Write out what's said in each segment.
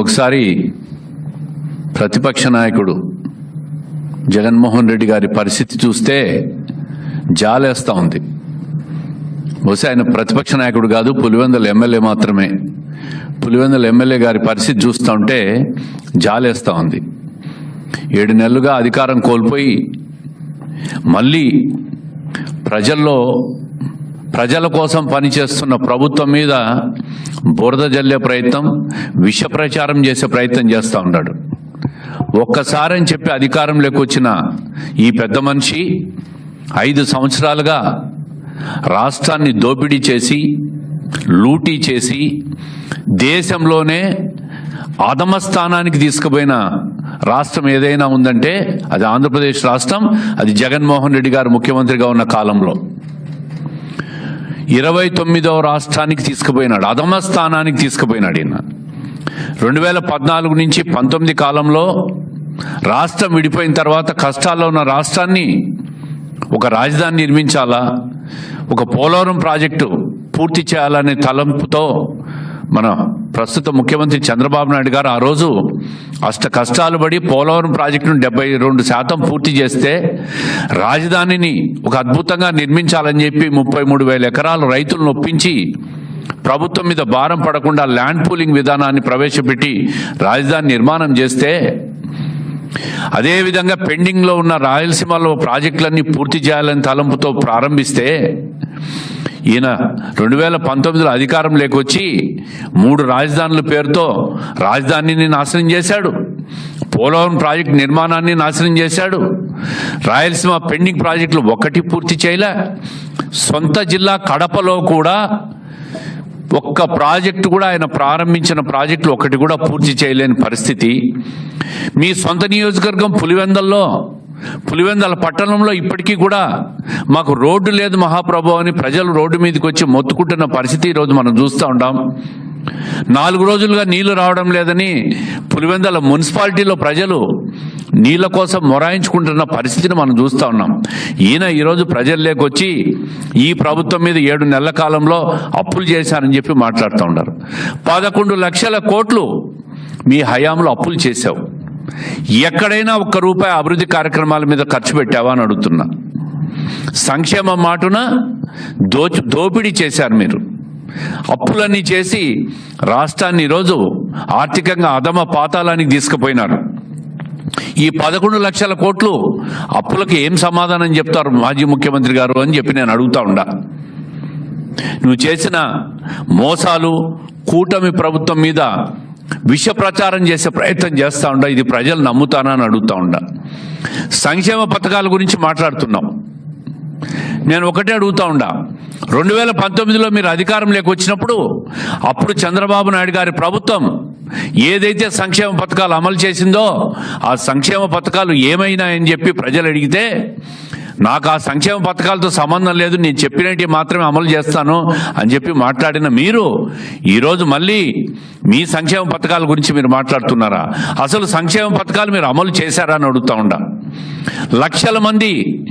ఒకసారి ప్రతిపక్ష నాయకుడు జగన్మోహన్ రెడ్డి గారి పరిస్థితి చూస్తే జాలేస్తూ ఉంది. బహుశా ఆయన ప్రతిపక్ష నాయకుడు కాదు పులివెందల ఎమ్మెల్యే మాత్రమే. పులివెందల ఎమ్మెల్యే గారి పరిస్థితి చూస్తూ ఉంటే జాలేస్తూ ఉంది. ఏడు నెలలుగా అధికారం కోల్పోయి మళ్ళీ ప్రజల్లో ప్రజల కోసం పనిచేస్తున్న ప్రభుత్వం మీద బురద జల్లే ప్రయత్నం విష ప్రచారం చేసే ప్రయత్నం చేస్తూ ఉన్నాడు. ఒక్కసారి అని చెప్పి అధికారంలోకి వచ్చిన ఈ పెద్ద మనిషి ఐదు సంవత్సరాలుగా రాష్ట్రాన్ని దోపిడీ చేసి లూటీ చేసి దేశంలోనే అధమ స్థానానికి తీసుకుపోయిన రాష్ట్రం ఏదైనా ఉందంటే అది ఆంధ్రప్రదేశ్ రాష్ట్రం అది జగన్మోహన్ రెడ్డి గారు ముఖ్యమంత్రిగా ఉన్న కాలంలో. ఇరవై తొమ్మిదవ రాష్ట్రానికి తీసుకుపోయినాడు. అధమ స్థానానికి తీసుకుపోయినాడు ఈయన. రెండు వేల పద్నాలుగు నుంచి పంతొమ్మిది కాలంలో రాష్ట్రం విడిపోయిన తర్వాత కష్టాల్లో ఉన్న రాష్ట్రాన్ని ఒక రాజధాని నిర్మించాలా? ఒక పోలవరం ప్రాజెక్టు పూర్తి చేయాలనే తలంపుతో మన ప్రస్తుత ముఖ్యమంత్రి చంద్రబాబు నాయుడు గారు ఆ రోజు అష్ట కష్టాలు పడి పోలవరం ప్రాజెక్టును డెబ్బై రెండు శాతం పూర్తి చేస్తే రాజధానిని ఒక అద్భుతంగా నిర్మించాలని చెప్పి ముప్పై మూడు వేల ఎకరాలు రైతులను ఒప్పించి ప్రభుత్వం మీద భారం పడకుండా ల్యాండ్ పూలింగ్ విధానాన్ని ప్రవేశపెట్టి రాజధాని నిర్మాణం చేస్తే అదేవిధంగా పెండింగ్లో ఉన్న రాయలసీమలో ప్రాజెక్టులన్నీ పూర్తి చేయాలని తలంపుతో ప్రారంభిస్తే ఈయన రెండు వేల పంతొమ్మిదిలో అధికారం లేకొచ్చి మూడు రాజధానుల పేరుతో రాజధానిని నాశనం చేశాడు. పోలవరం ప్రాజెక్ట్ నిర్మాణాన్ని నాశనం చేశాడు. రాయలసీమ పెండింగ్ ప్రాజెక్టులు ఒకటి పూర్తి చేయలే. సొంత జిల్లా కడపలో కూడా ఒక్క ప్రాజెక్టు కూడా ఆయన ప్రారంభించిన ప్రాజెక్టులు ఒకటి కూడా పూర్తి చేయలేని పరిస్థితి. మీ సొంత నియోజకవర్గం పులివెందల్లో పులివెందల పట్టణంలో ఇప్పటికీ కూడా మాకు రోడ్డు లేదు మహాప్రభు అని ప్రజలు రోడ్డు మీదకి వచ్చి మొత్తుకుంటున్న పరిస్థితి ఈరోజు మనం చూస్తూ ఉంటాం నాలుగు రోజులుగా నీళ్ళు రావడం లేదని పులివెందల మున్సిపాలిటీలో ప్రజలు నీళ్ళ కోసం మొరాయించుకుంటున్న పరిస్థితిని మనం చూస్తూ ఉన్నాం. ఈయన ఈరోజు ప్రజల్లోకొచ్చి ఈ ప్రభుత్వం మీద ఏడు నెలల కాలంలో అప్పులు చేశారని చెప్పి మాట్లాడుతూ ఉన్నారు. పదకొండు లక్షల కోట్లు మీ హయాంలో అప్పులు చేశావు. ఎక్కడైనా ఒక్క రూపాయి అభివృద్ధి కార్యక్రమాల మీద ఖర్చు పెట్టావా అని అడుగుతున్నా. సంక్షేమ మాటున దో దోపిడీ చేశారు మీరు. అప్పులన్నీ చేసి రాష్ట్రాన్ని ఈరోజు ఆర్థికంగా అధమ పాతాలానికి తీసుకుపోయినారు. ఈ పదకొండు లక్షల కోట్లు అప్పులకు ఏం సమాధానం చెప్తారు మాజీ ముఖ్యమంత్రి గారు అని చెప్పి నేను అడుగుతా ఉండా. నువ్వు చేసిన మోసాలు కూటమి ప్రభుత్వం మీద విష ప్రచారం చేసే ప్రయత్నం చేస్తా ఉండ. ఇది ప్రజలు నమ్ముతానని అడుగుతూ అడుగుతా సంక్షేమ పథకాల గురించి మాట్లాడుతున్నాం. నేను ఒకటే అడుగుతా ఉండా. రెండు వేల పంతొమ్మిదిలో మీరు అధికారంలోకి వచ్చినప్పుడు అప్పుడు చంద్రబాబు నాయుడు గారి ప్రభుత్వం ఏదైతే సంక్షేమ పథకాలు అమలు చేసిందో ఆ సంక్షేమ పథకాలు ఏమైనాయని చెప్పి ప్రజలు అడిగితే నాకు ఆ సంక్షేమ పథకాలతో సంబంధం లేదు. నేను చెప్పినట్టు మాత్రమే అమలు చేస్తాను అని చెప్పి మాట్లాడిన మీరు ఈరోజు మళ్ళీ మీ సంక్షేమ పథకాల గురించి మీరు మాట్లాడుతున్నారా? అసలు సంక్షేమ పథకాలు మీరు అమలు చేశారా అని అడుగుతా ఉండా. లక్షల మంది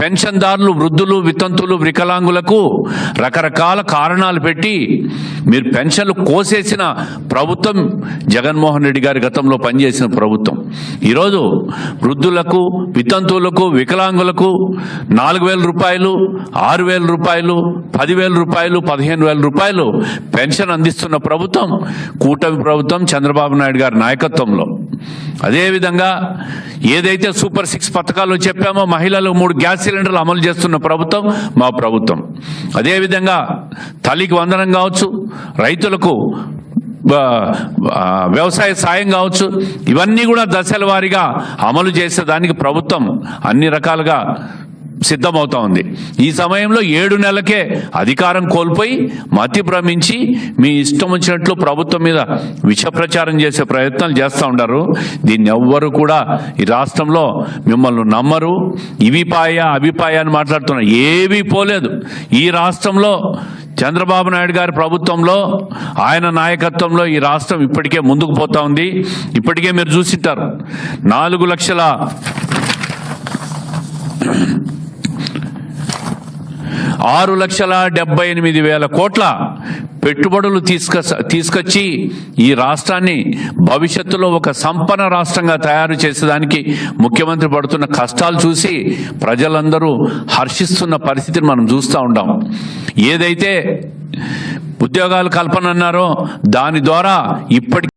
పెన్షన్దారులు వృద్ధులు వితంతులు వికలాంగులకు రకరకాల కారణాలు పెట్టి మీరు పెన్షన్లు కోసేసిన ప్రభుత్వం జగన్మోహన్ రెడ్డి గారి గతంలో పనిచేసిన ప్రభుత్వం. ఈరోజు వృద్ధులకు వితంతువులకు వికలాంగులకు నాలుగు వేల రూపాయలు ఆరు వేల రూపాయలు పదివేల రూపాయలు పదిహేను వేల రూపాయలు పెన్షన్ అందిస్తున్న ప్రభుత్వం కూటమి ప్రభుత్వం చంద్రబాబు నాయుడు గారి నాయకత్వంలో. అదేవిధంగా ఏదైతే సూపర్ సిక్స్ పథకాలు చెప్పామో మహిళలు మూడు గ్యాస్ సిలిండర్లు అమలు చేస్తున్న ప్రభుత్వం మా ప్రభుత్వం. అదేవిధంగా తల్లికి వందనం కావచ్చు రైతులకు వ్యవసాయ సాయం కావచ్చు ఇవన్నీ కూడా దశల వారీగా అమలు చేసేదానికి ప్రభుత్వం అన్ని రకాలుగా సిద్ధమవుతా ఉంది ఈ సమయంలో ఏడు నెలలకే అధికారం కోల్పోయి మతి భ్రమించి మీ ఇష్టం వచ్చినట్లు ప్రభుత్వం మీద విష ప్రచారం చేసే ప్రయత్నాలు చేస్తూ ఉంటారు దీన్ని ఎవ్వరు కూడా ఈ రాష్ట్రంలో మిమ్మల్ని నమ్మరు. ఇవి పాయ అభిపాయ అని మాట్లాడుతున్నారు. ఏవీ పోలేదు. ఈ రాష్ట్రంలో చంద్రబాబు నాయుడు గారి ప్రభుత్వంలో ఆయన నాయకత్వంలో ఈ రాష్ట్రం ఇప్పటికే ముందుకు పోతా ఉంది. ఇప్పటికే మీరు చూసింటారు. నాలుగు లక్షల ఆరు లక్షల డెబ్బై ఎనిమిది వేల కోట్ల పెట్టుబడులు తీసుక తీసుకొచ్చి ఈ రాష్ట్రాన్ని భవిష్యత్తులో ఒక సంపన్న రాష్ట్రంగా తయారు చేసేదానికి ముఖ్యమంత్రి పడుతున్న కష్టాలు చూసి ప్రజలందరూ హర్షిస్తున్న పరిస్థితిని మనం చూస్తూ ఉంటాం ఏదైతే ఉద్యోగాలు కల్పన అన్నారో దాని ద్వారా ఇప్పటికీ